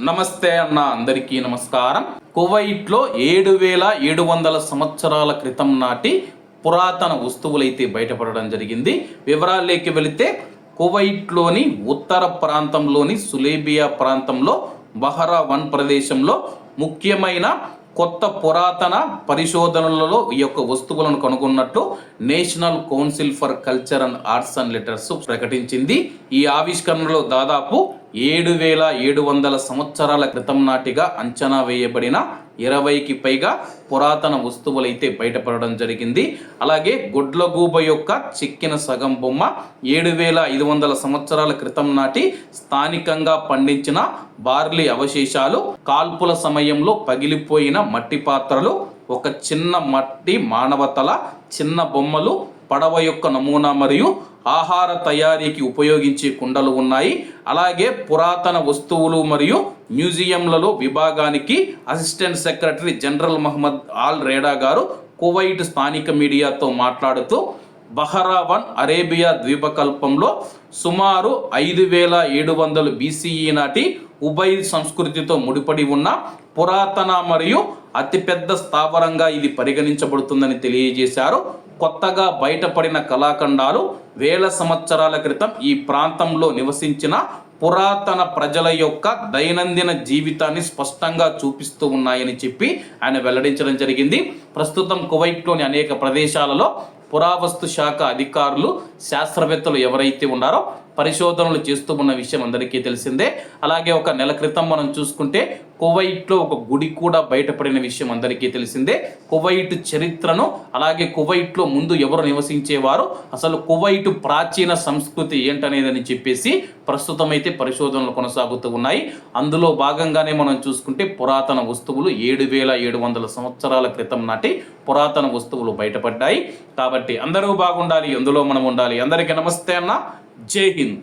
నమస్తే అన్న అందరికీ నమస్కారం. కువైట్లో ఏడు వేల ఏడు వందల సంవత్సరాల క్రితం నాటి పురాతన వస్తువులైతే బయటపడడం జరిగింది. వివరాల్లోకి వెళితే కువైట్లోని ఉత్తర ప్రాంతంలోని సులేబియా ప్రాంతంలో బహరా వన్ ప్రదేశంలో ముఖ్యమైన కొత్త పురాతన పరిశోధనలలో ఈ యొక్క వస్తువులను కనుగొన్నట్టు National Council for Culture and Arts and Letters ప్రకటించింది. ఈ ఆవిష్కరణలో దాదాపు ఏడు వేల ఏడు వందల సంవత్సరాల క్రితం నాటిగా అంచనా వేయబడిన ఇరవైకి పైగా పురాతన వస్తువులైతే బయటపడడం జరిగింది. అలాగే గుడ్లగూబ యొక్క చిక్కిన సగం బొమ్మ ఏడు వేల ఐదు వందల సంవత్సరాల క్రితం నాటి స్థానికంగా పండించిన బార్లీ అవశేషాలు కాల్పుల సమయంలో పగిలిపోయిన మట్టి పాత్రలు ఒక చిన్న మట్టి మానవతల చిన్న బొమ్మలు పడవ యొక్క నమూనా మరియు ఆహార తయారీకి ఉపయోగించే కుండలు ఉన్నాయి. అలాగే పురాతన వస్తువులు మరియు మ్యూజియంలలో విభాగానికి assistant secretary general Mohammad Al Reda గారు కువైట్ స్థానిక మీడియాతో మాట్లాడుతూ బహరావన్ అరేబియా ద్వీపకల్పంలో సుమారు ఐదు వేల ఏడు వందలు బీసీఈ నాటి ఉభయ సంస్కృతితో ముడిపడి ఉన్న పురాతన మరియు అతిపెద్ద స్థావరంగా ఇది పరిగణించబడుతుందని తెలియజేశారు. కొత్తగా బయటపడిన కళాఖండాలు వేల సంవత్సరాల క్రితం ఈ ప్రాంతంలో నివసించిన పురాతన ప్రజల యొక్క దైనందిన జీవితాన్ని స్పష్టంగా చూపిస్తూ ఉన్నాయని చెప్పి ఆయన వెల్లడించడం జరిగింది. ప్రస్తుతం కువైట్లోని అనేక ప్రదేశాలలో పురావస్తు శాఖ అధికారులు శాస్త్రవేత్తలు ఎవరైతే ఉన్నారో పరిశోధనలు చేస్తూ ఉన్న విషయం అందరికీ తెలిసిందే. అలాగే ఒక నెల క్రితం మనం చూసుకుంటే కువైట్లో ఒక గుడి కూడా బయటపడిన విషయం అందరికీ తెలిసిందే. కువైట్ చరిత్రను అలాగే కువైట్లో ముందు ఎవరు నివసించేవారు అసలు కువైట్ ప్రాచీన సంస్కృతి ఏంటనేదని చెప్పేసి ప్రస్తుతం అయితే పరిశోధనలు కొనసాగుతూ ఉన్నాయి. అందులో భాగంగానే మనం చూసుకుంటే పురాతన వస్తువులు ఏడు వేల ఏడు వందల సంవత్సరాల క్రితం నాటి పురాతన వస్తువులు బయటపడ్డాయి. కాబట్టి అందరూ బాగుండాలి అందులో మనం ఉండాలి. అందరికీ నమస్తే అన్న. జై హింద్.